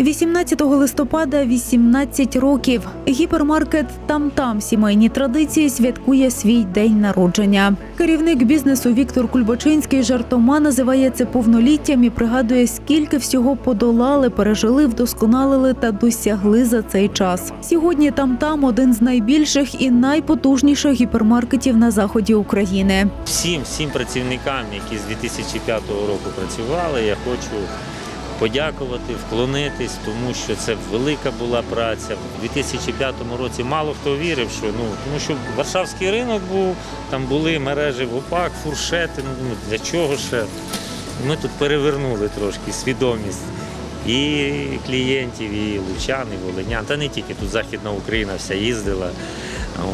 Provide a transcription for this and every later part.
18 листопада 18 років. Гіпермаркет Там-Там сімейні традиції святкує свій день народження. Керівник бізнесу Віктор Кульбачинський жартома називає це повноліттям і пригадує, скільки всього подолали, пережили, вдосконалили та досягли за цей час. Сьогодні Там-Там один з найбільших і найпотужніших гіпермаркетів на заході України. Всім, всім працівникам, які з 2005 року працювали, я хочу подякувати, вклонитись, тому що це велика була праця. У 2005 році мало хто вірив, що ну тому що Варшавський ринок був, там були мережі ВОПАК, фуршети. Ну для чого ще? Ми тут перевернули трошки свідомість. І клієнтів, і лучан, і волинян. Та не тільки тут Західна Україна вся їздила,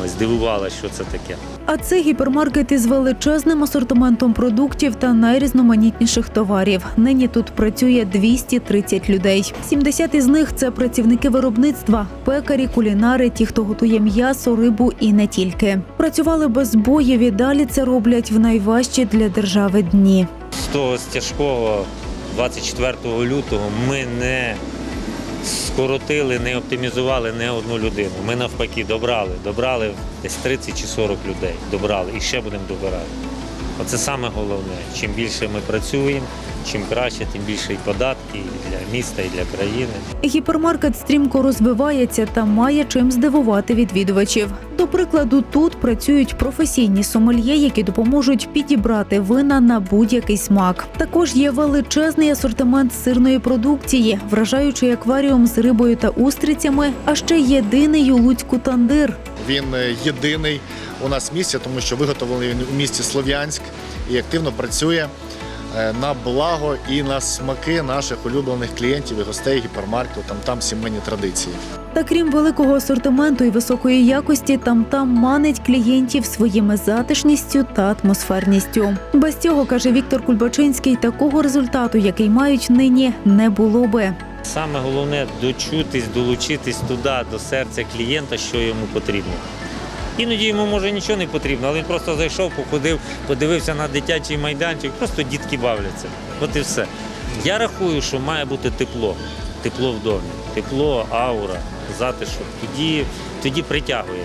ось дивувала, що це таке. А це гіпермаркет із величезним асортиментом продуктів та найрізноманітніших товарів. Нині тут працює 230 людей. 70 із них це працівники виробництва, пекарі, кулінари, ті, хто готує м'ясо, рибу і не тільки. Працювали безбоєві. Далі це роблять в найважчі для держави дні. З того з тяжкого 24 лютого ми не скоротили, не оптимізували не одну людину. Ми навпаки добрали, добрали десь 30 чи 40 людей. Добрали і ще будемо добирати. Оце саме головне. Чим більше ми працюємо, чим краще, тим більше і податки і для міста, і для країни. Гіпермаркет стрімко розвивається та має чим здивувати відвідувачів. До прикладу, тут працюють професійні сомельє, які допоможуть підібрати вина на будь-який смак. Також є величезний асортимент сирної продукції, вражаючий акваріум з рибою та устрицями, а ще єдиний у Луцьку тандир. Він е, єдиний у нас в місті, тому що виготовлений він у місті Слов'янськ і активно працює на благо і на смаки наших улюблених клієнтів і гостей гіпермаркету. Там там сімейні традиції. Та крім великого асортименту і високої якості, там там манить клієнтів своїми затишністю та атмосферністю. Без цього каже Віктор Кульбачинський, такого результату, який мають нині, не було би. Саме головне дочутись, долучитись туди, до серця клієнта, що йому потрібно. Іноді йому може нічого не потрібно, але він просто зайшов, походив, подивився на дитячий майданчик, просто дітки бавляться. От і все. Я рахую, що має бути тепло. Тепло в домі, тепло, аура, затишок. Тоді, тоді притягує.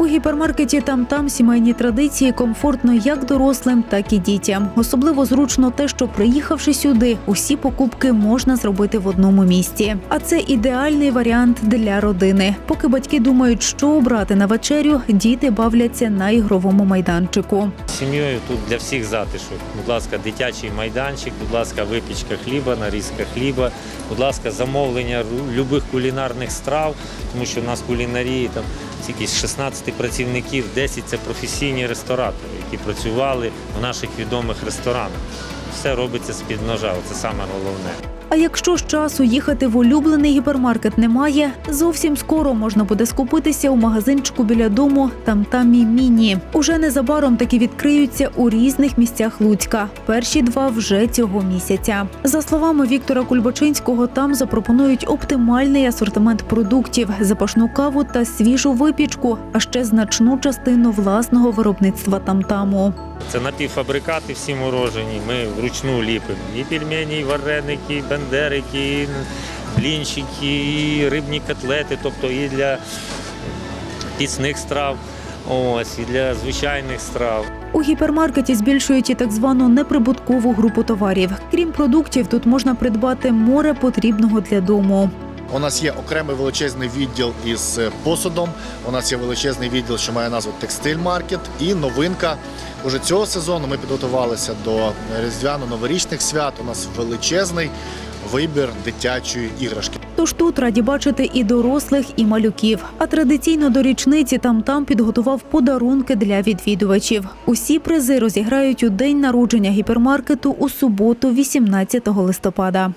У гіпермаркеті там там сімейні традиції комфортно як дорослим, так і дітям. Особливо зручно те, що приїхавши сюди, усі покупки можна зробити в одному місці. А це ідеальний варіант для родини. Поки батьки думають, що обрати на вечерю, діти бавляться на ігровому майданчику. Сім'єю тут для всіх затишок. Будь ласка, дитячий майданчик, будь ласка, випічка хліба, нарізка хліба, будь ласка, замовлення любих кулінарних страв, тому що в нас кулінарії там з 16 працівників, 10 це професійні ресторатори, які працювали в наших відомих ресторанах. Все робиться з-під ножа, це саме головне. А якщо ж часу їхати в улюблений гіпермаркет немає, зовсім скоро можна буде скупитися у магазинчику біля дому там тамі міні. Уже незабаром таки відкриються у різних місцях Луцька. Перші два вже цього місяця. За словами Віктора Кульбачинського, там запропонують оптимальний асортимент продуктів, запашну каву та свіжу випічку, а ще значну частину власного виробництва тамтаму. Це напівфабрикати всі морожені. Ми вручну ліпимо. І пельмені, і вареники, і бендерики, і блінчики, і рибні котлети, тобто і для пісних страв, ось, і для звичайних страв. У гіпермаркеті збільшують і так звану неприбуткову групу товарів. Крім продуктів, тут можна придбати море потрібного для дому. У нас є окремий величезний відділ із е, посудом. У нас є величезний відділ, що має назву Текстиль Маркет. І новинка уже цього сезону. Ми підготувалися до різдвяно-новорічних свят. У нас величезний вибір дитячої іграшки. Тож тут раді бачити і дорослих, і малюків. А традиційно до річниці там там підготував подарунки для відвідувачів. Усі призи розіграють у день народження гіпермаркету у суботу, 18 листопада.